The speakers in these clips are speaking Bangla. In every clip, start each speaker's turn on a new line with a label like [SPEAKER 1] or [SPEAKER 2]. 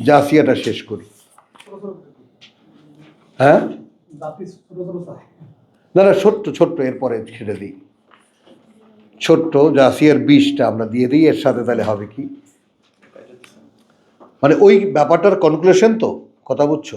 [SPEAKER 1] জাসিয়াটা শেষ করি। হ্যাঁ? না না, ছোট্ট ছোট্ট, এরপরে ছেড়ে দিই। ছোট্ট জাসিয়ার বিষটা আমরা দিয়ে দিই, এর সাথে তাহলে হবে কি? মানে ওই ব্যাপারটার কনক্লুশন তো, কথা বুঝছ?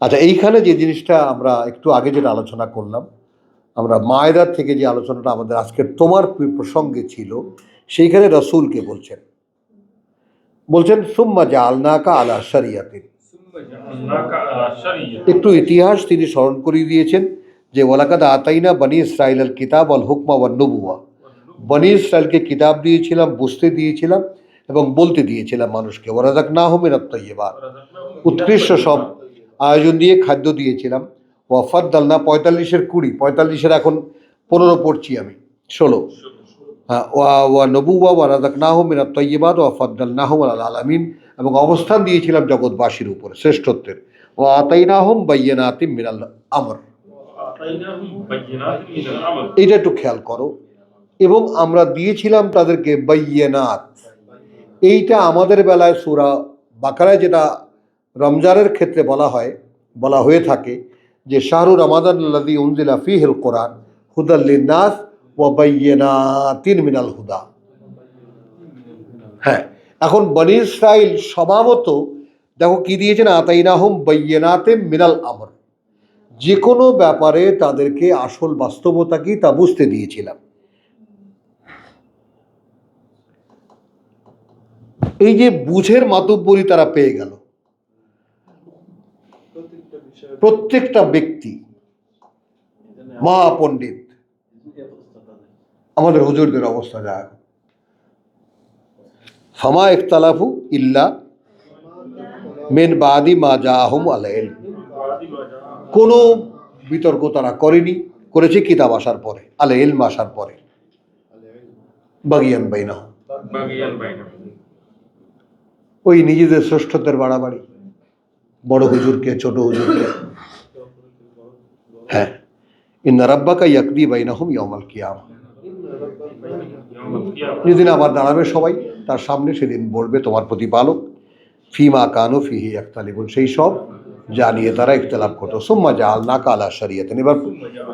[SPEAKER 1] আচ্ছা এইখানে যে জিনিসটা আমরা একটু আগে যেটা আলোচনা করলাম, আমরা মায়েদার থেকে যে আলোচনাটা আমাদের আজকের তোমার প্রসঙ্গে ছিল, সেইখানে রসুলকে বলছেন। বলছেন সুম্মা জালনাকা আলা শরিয়াতিন। একটু ইতিহাস তিনি স্মরণ করিয়ে দিয়েছেন যে ওলাকাদা আতাইনা বনি ইসরায়েল কিতাব আল হুকমা ওয়ান নবুয়া বনি ইসরায়েলকে কিতাব দিয়েছিলাম বুঝতে দিয়েছিলাম এবং বলতে দিয়েছিলাম মানুষকে ওরাজাক না হোমে
[SPEAKER 2] রত্তাইবার
[SPEAKER 1] উৎকৃষ্ট সব আয়োজন দিয়ে খাদ্য দিয়েছিলাম। ওয়াফাদ্দাল না পঁয়তাল্লিশের কুড়ি পঁয়তাল্লিশের এখন পনেরো পড়ছি আমি ষোলো। ওয়া নবুয়া ওয়া রাজাকনাহ মিনা তৈবাদ ওয়া ফদ্দালনাহ আল আলামিন। এবং অবস্থান দিয়েছিলাম জগৎবাসীর উপর, শ্রেষ্ঠত্বের। ও আতাইনাহম বাইয়ানাতিম মিনাল আমর। এটা একটু খেয়াল করো। এবং আমরা দিয়েছিলাম তাদেরকে বাইয়ানাত। এইটা আমাদের বেলায় সুরা বাকারায় যেটা রমজানের ক্ষেত্রে বলা হয়, বলা হয়ে থাকে, যে শাহরু রমাদান লাদি উনজিলা ফিহিল কোরআন হুদাল্লিন নাস ও মিনাল হুদা। হ্যাঁ এখন বনি ইসরাইল স্বভাবত, দেখো কি দিয়েছেন আতাইনাহুম বাইয়েনাতে মিনাল আমর। যে কোনো ব্যাপারে তাদেরকে আসল বাস্তবতা কি তা বুঝতে দিয়েছিলাম। এই যে বুঝের মাতব্বরি তারা পেয়ে গেল। প্রত্যেকটা ব্যক্তি, মহাপণ্ডিত আমাদের হুজুরদের অবস্থা যা ফামা ইখতালাফু ইল্লা মেন বাদি মা যা আহম আলাইল কোনো বিতর্ক তারা করেনি করেছে কিতাব আসার পরে আলে এলম আসার পরে। বাগিয়ান বাইনা ওই নিজেদের শ্রেষ্ঠত্বের বাড়াবাড়ি। বড় হুজুরকে ছোট হুজুরকে। হ্যাঁ। ইন্দারাব্বাকা রাব্বাকা বাইনা হোম ইয়মাল কিয়ামা। যেদিন আবার দাঁড়াবে সবাই, তার সামনে সেদিন বলবে তোমার প্রতিপালক, ফিমা কানু ফিহি একতালিবুন, সেই সব যা নিয়ে তারা ইখতলাফ করতো। সুম্মা যা আল্লাহ কালা শরিয়াতেন। এবার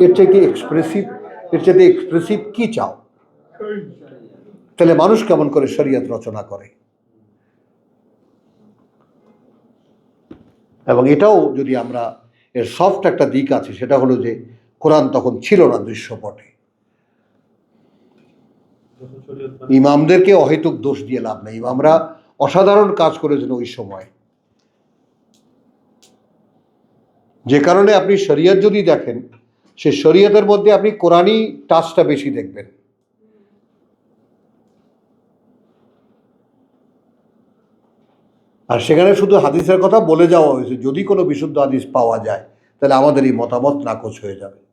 [SPEAKER 1] এর চাইতে এক্সপ্রেসিভ এর চাইতে এক্সপ্রেসিভ কি চাও? তাহলে মানুষ কেমন করে শরিয়ত রচনা করে? এবং এটাও যদি আমরা, এর সফট একটা দিক আছে, সেটা হলো যে কোরআন তখন ছিল না দৃশ্যপটে। ইমামদেরকে অহেতুক দোষ দিয়ে লাভ নেই। ইমামরা অসাধারণ কাজ করেছেন ওই সময়। যে কারণে আপনি শরীয়ত যদি দেখেন, সে শরীয়তের মধ্যে আপনি কোরআনই টাচটা বেশি দেখবেন। আর সেখানে শুধু হাদিসের কথা বলে যাওয়া হয়েছে। যদি কোনো বিশুদ্ধ হাদিস পাওয়া যায়, তাহলে আমাদের এই মতামত নাকচ হয়ে যাবে।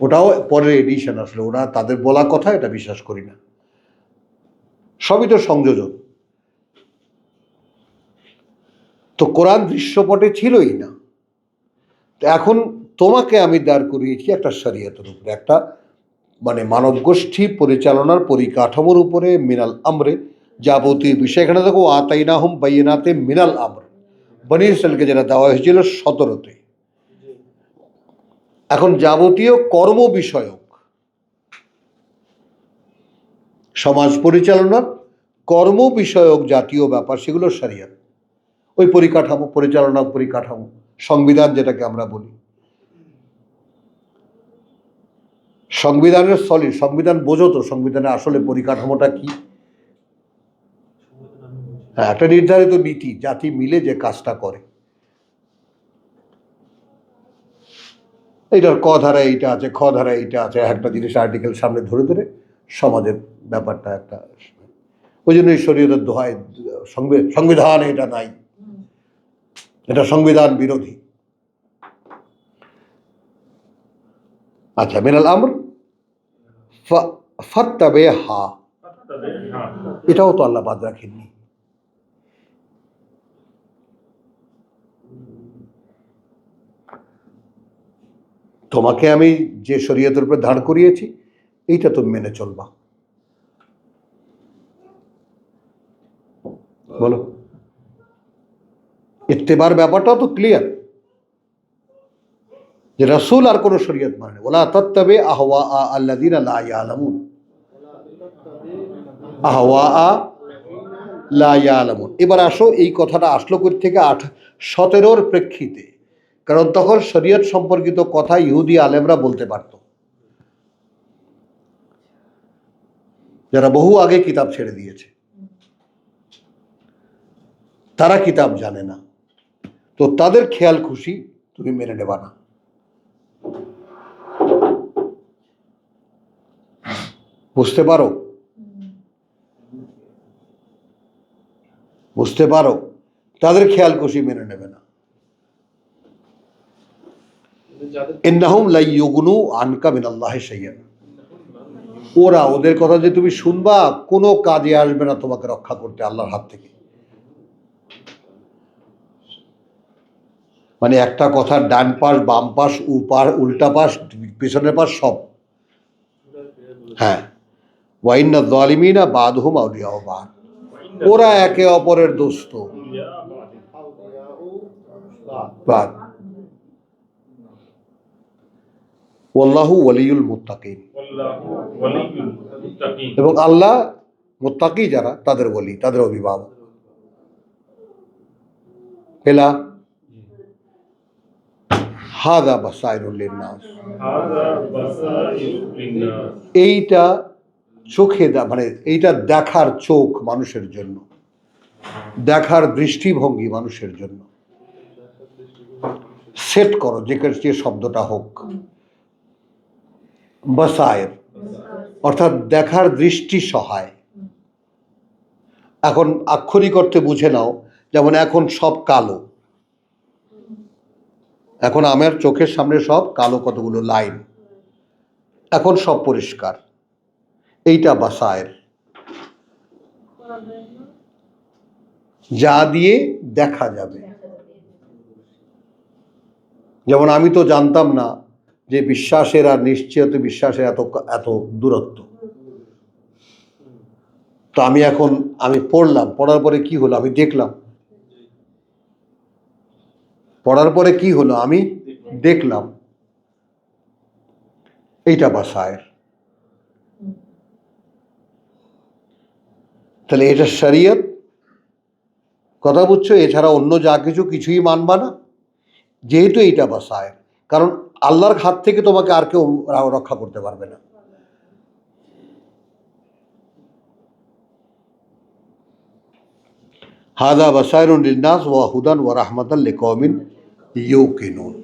[SPEAKER 1] ওটাও পরের এডিশন আসলে, ওরা তাদের বলা কথা, এটা বিশ্বাস করি না। সবই তো সংযোজন। তো কোরআন দৃশ্যপটে ছিলই না। তো এখন তোমাকে আমি দাঁড় করিয়েছি একটা শরীয়তের উপরে, একটা মানে মানব গোষ্ঠী পরিচালনার পরিকাঠামোর উপরে, মিনাল আমরে যাবতীয় বিষয়। এখানে দেখো আতাইনাহম বাইনাতে মিনাল আমর। বনি ইসরায়েলকে যেটা দেওয়া হয়েছিল সতেরোতে। এখন যাবতীয় কর্ম বিষয়ক, সমাজ পরিচালনার কর্ম বিষয়ক জাতীয় ব্যাপার, সেগুলো সারিয়াত ওই পরিকাঠামো, পরিচালনা পরিকাঠামো, সংবিধান যেটাকে আমরা বলি। সংবিধানের সলিড সংবিধান বোঝো তো, সংবিধানের আসলে পরিকাঠামোটা কি? হ্যাঁ একটা নির্ধারিত নীতি, জাতি মিলে যে কাজটা করে। এইটার ক ধারা এইটা আছে খ ধারা এইটা আছে একটা জিনিস আর্টিকেল সামনে ধরে ধরে সমাজের ব্যাপারটা একটা ওই জন্য শরীরের দোহায় সংবিধান এটা নাই। এটা সংবিধান বিরোধী। আচ্ছা মেনাল আমর ফাত্তাবে হা এটাও তো আল্লাহ বাদ রাখেননি। তোমাকে আমি যে শরীয়তের উপরে দাঁড় করিয়েছি, এইটা তুমি মেনে চলবা। বলো। ইত্তেবার ব্যাপারটাও তো ক্লিয়ার যে রসুল আর কোনো শরীয়ত মানে ওলা তত্তবে আহওয়া আ আল্লাদিন আল্লাহ আলামুন আহওয়া আ লা ইয়ালামুন। এবার আসো, এই কথাটা আসলো থেকে? আট সতেরোর প্রেক্ষিতে। কারণ তখন শরীয়ত সম্পর্কিত কথা ইহুদি আলেমরা বলতে পারত। যারা বহু আগে কিতাব ছেড়ে দিয়েছে। তারা কিতাব জানে না। তো তাদের খেয়াল খুশি, তুমি মেনে নেবা না। বুঝতে পারো? বুঝতে পারো? তাদের খেয়াল খুশি মেনে নেবে না। ইন্নাহুম আনকা শাইয়ান ওরা ওদের কথা যে তুমি শুনবা, কোনো কাজে আসবে না তোমাকে রক্ষা করতে আল্লাহর হাত থেকে। মানে একটা কথার ডান পাশ, বাম পাশ উপার উল্টা পাশ, পেছনের পাশ, সব। হ্যাঁ। ওয়াইন্না জালিমিনা বাদহুম আউলিয়াও বাদ। ওরা একে অপরের দোস্ত। ওয়াল্লাহু ওয়ালিউল মুত্তাকিন। এবং আল্লাহ মোত্তাকি যারা তাদের বলি তাদের অভিভাবক। পেলা হাদা বাসাইরুল নাস এইটা চোখে মানে এইটা দেখার চোখ মানুষের জন্য। দেখার দৃষ্টিভঙ্গি মানুষের জন্য। সেট করো যে যে শব্দটা হোক। বাসায়ের, অর্থাৎ দেখার দৃষ্টি সহায়। এখন আক্ষরিক অর্থে বুঝে নাও, যেমন এখন সব কালো। এখন আমার চোখের সামনে সব কালো কতগুলো লাইন। এখন সব পরিষ্কার। এইটা বাসায়ের। যা দিয়ে দেখা যাবে। যেমন আমি তো জানতাম না যে বিশ্বাসের আর নিশ্চয়ত বিশ্বাসের এত এত দূরত্ব। তো আমি এখন, আমি পড়লাম, পড়ার পরে কি হলো? আমি দেখলাম। পড়ার পরে কি হলো? আমি দেখলাম। এইটা বাসায়ের তাহলে এটা শরীয়ত? কথা বুঝছ? এছাড়া অন্য যা কিছু কিছুই মানবা না। যেহেতু এইটা বাসায়ের কারণ আল্লাহর হাত থেকে তোমাকে আর কেউ রক্ষা করতে পারবে না। হাদা বাসায়রুন লিন্নাস ওয়া হুদান ওয়া রাহমাতাল ইউকিনুন।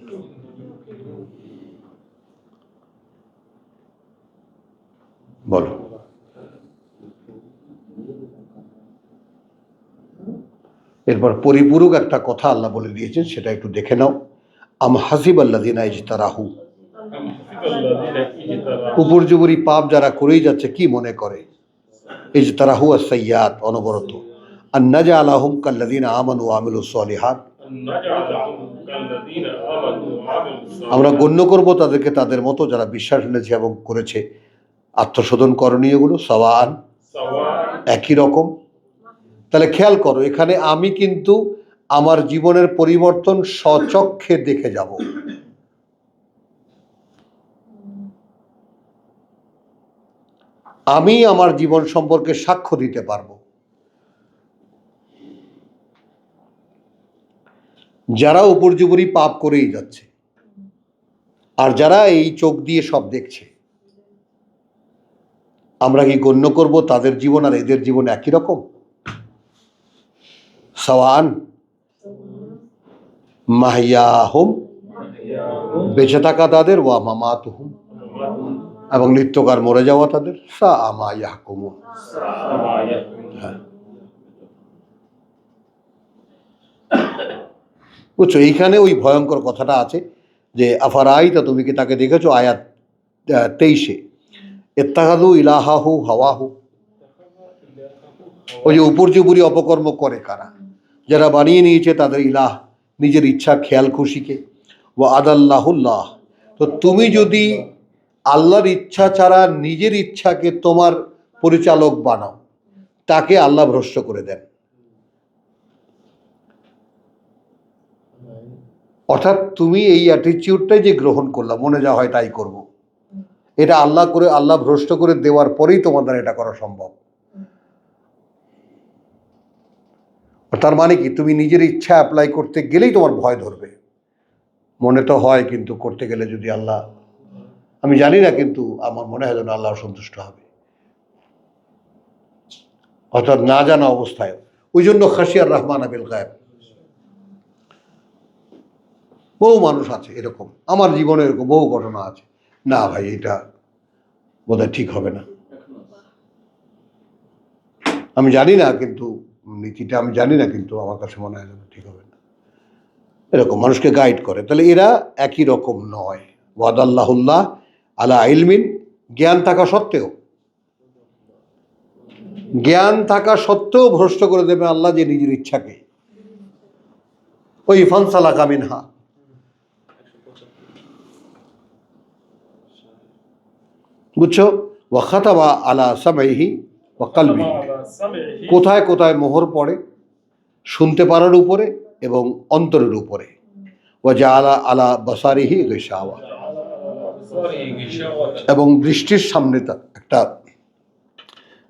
[SPEAKER 1] বলো। এরপর পরিপূরক একটা কথা আল্লাহ বলে দিয়েছেন, সেটা একটু দেখে নাও। আম হাসিব আল্লাহ দিনা ইজতারাহু উপর্যুপরি পাপ যারা করেই যাচ্ছে কি মনে করে? ইজতারাহু আর সৈয়াদ অনবরত। আর নাজা আলাহুম কাল্লাদিন আমানু আমিলু সলিহাত। আমরা গণ্য করব তাদেরকে তাদের মতো যারা বিশ্বাস এনেছে এবং করেছে। আত্মশোধন করণীয় করণীয়গুলো সওয়ান। একই রকম। তাহলে খেয়াল করো এখানে আমি কিন্তু আমার জীবনের পরিবর্তন স্বচক্ষে দেখে যাব। আমি আমার জীবন সম্পর্কে সাক্ষ্য দিতে পারব। যারা উপর্যুপরি পাপ করেই যাচ্ছে, আর যারা এই চোখ দিয়ে সব দেখছে, আমরা কি গণ্য করব তাদের জীবন আর এদের জীবন একই রকম? সওয়ান মাহিয়াহুম, বেঁচে থাকা তাদের, ওয়া মামাতুহুম। এবং নিত্যকার মরে যাওয়া তাদের সা আমা হ্যাঁ। বুঝছ, এইখানে ওই ভয়ঙ্কর কথাটা আছে যে, আফারাইতা, তুমি কি তাকে দেখেছ? আয়াত তেইশে। এত্তাহাদু ইলাহাহু হাওয়াহু। ওই যে উপর্যুপুরি অপকর্ম করে কারা? যারা বানিয়ে নিয়েছে তাদের ইলাহ। নিজের ইচ্ছা, খেয়াল, খুশিকে। ও আদাল্লাহুল্লাহ। তো তুমি যদি আল্লাহর ইচ্ছা ছাড়া নিজের ইচ্ছাকে তোমার পরিচালক বানাও, তাকে আল্লাহ ভ্রষ্ট করে দেন। অর্থাৎ তুমি এই অ্যাটিচিউডটাই যে গ্রহণ করলাম, মনে যা হয় তাই করব। এটা আল্লাহ করে, আল্লাহ ভ্রষ্ট করে দেওয়ার পরেই তোমার দ্বারা এটা করা সম্ভব। তার মানে কি? তুমি নিজের ইচ্ছা অ্যাপ্লাই করতে গেলেই তোমার ভয় ধরবে। মনে তো হয় কিন্তু করতে গেলে যদি আল্লাহ, আমি জানি না কিন্তু আমার মনে হয় যেন আল্লাহ সন্তুষ্ট হবে। অর্থাৎ না জানা অবস্থায়। ওই জন্য খাসিয়ার রহমান আবিল গায়েব। বহু মানুষ আছে এরকম। আমার জীবনে এরকম বহু ঘটনা আছে। না ভাই, এটা বোধহয় ঠিক হবে না। আমি জানি না কিন্তু নীতিটা আমি জানি না, কিন্তু আমার কাছে মনে হয় ঠিক হবে না। এরকম মানুষকে গাইড করে। তাহলে এরা একই রকম নয়। ওয়াদ ওয়াদাল্লাহুল্লাহ আলা ইলমিন, জ্ঞান থাকা সত্ত্বেও। জ্ঞান থাকা সত্ত্বেও ভ্রষ্ট করে দেবে আল্লাহ যে নিজের ইচ্ছাকে। ওই ফানসালা কামিনহা বুঝছ? ওয়াখাতাবা আলা সামাইহি ওয়াকালবি কোথায় কোথায় মোহর পড়ে শুনতে পারার উপরে এবং অন্তরের উপরে। আলা আলা বসারিহি গেসাওয়া এবং দৃষ্টির সামনে একটা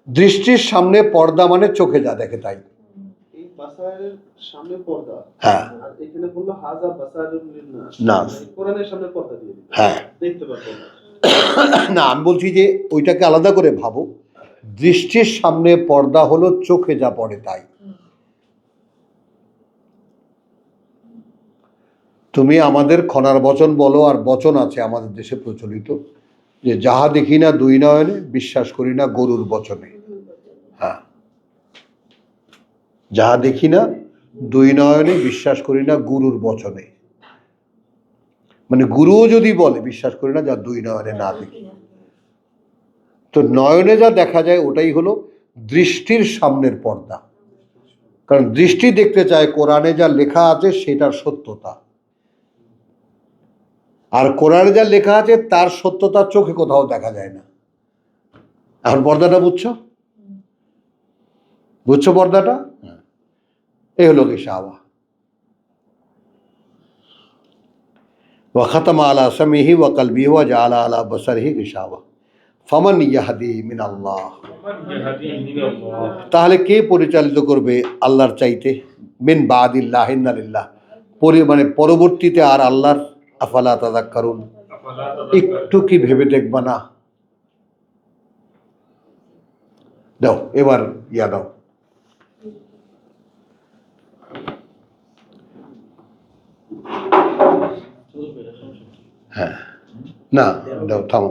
[SPEAKER 1] দৃষ্টির সামনে পর্দা মানে চোখে যা দেখে তাই। হ্যাঁ। হ্যাঁ।
[SPEAKER 3] না
[SPEAKER 1] আমি বলছি যে ওইটাকে আলাদা করে ভাবো। দৃষ্টির সামনে পর্দা হলো, চোখে যা পড়ে তাই। তুমি আমাদের খনার বচন বলো, আর বচন আছে আমাদের দেশে প্রচলিত, যে যাহা দেখি না দুই নয়নে, বিশ্বাস করি না গরুর বচনে। হ্যাঁ। যাহা দেখি না দুই নয়নে, বিশ্বাস করি না গুরুর বচনে। মানে গুরুও যদি বলে, বিশ্বাস করি না যা দুই নয়নে না দেখি। তো নয়নে যা দেখা যায় ওটাই হলো দৃষ্টির সামনের পর্দা। কারণ দৃষ্টি দেখতে চায় কোরআনে যা লেখা আছে সেটার সত্যতা। আর কোরআনে যা লেখা আছে তার সত্যতা চোখে কোথাও দেখা যায় না। এখন পর্দাটা বুঝছ? বুঝছ পর্দাটা? হ্যাঁ। এ হলো কি শাহওয়া ওয়া খতম আলা সামিহি ওয়া কলবিহি ওয়া জালা আলা গেসা গিশাওয়া। ফামান ইয়াহাদি মিনাল্লাহ। তাহলে কে পরিচালিত করবে আল্লাহর চাইতে? মিন বাদিল্লাহ হিন্নালিল্লাহ পরি মানে পরবর্তীতে আর আল্লাহর? আফালা তাদা করুন একটু কি ভেবে দেখবা না? দাও এবার ইয়া দাও। হ্যাঁ। না দাও থামো।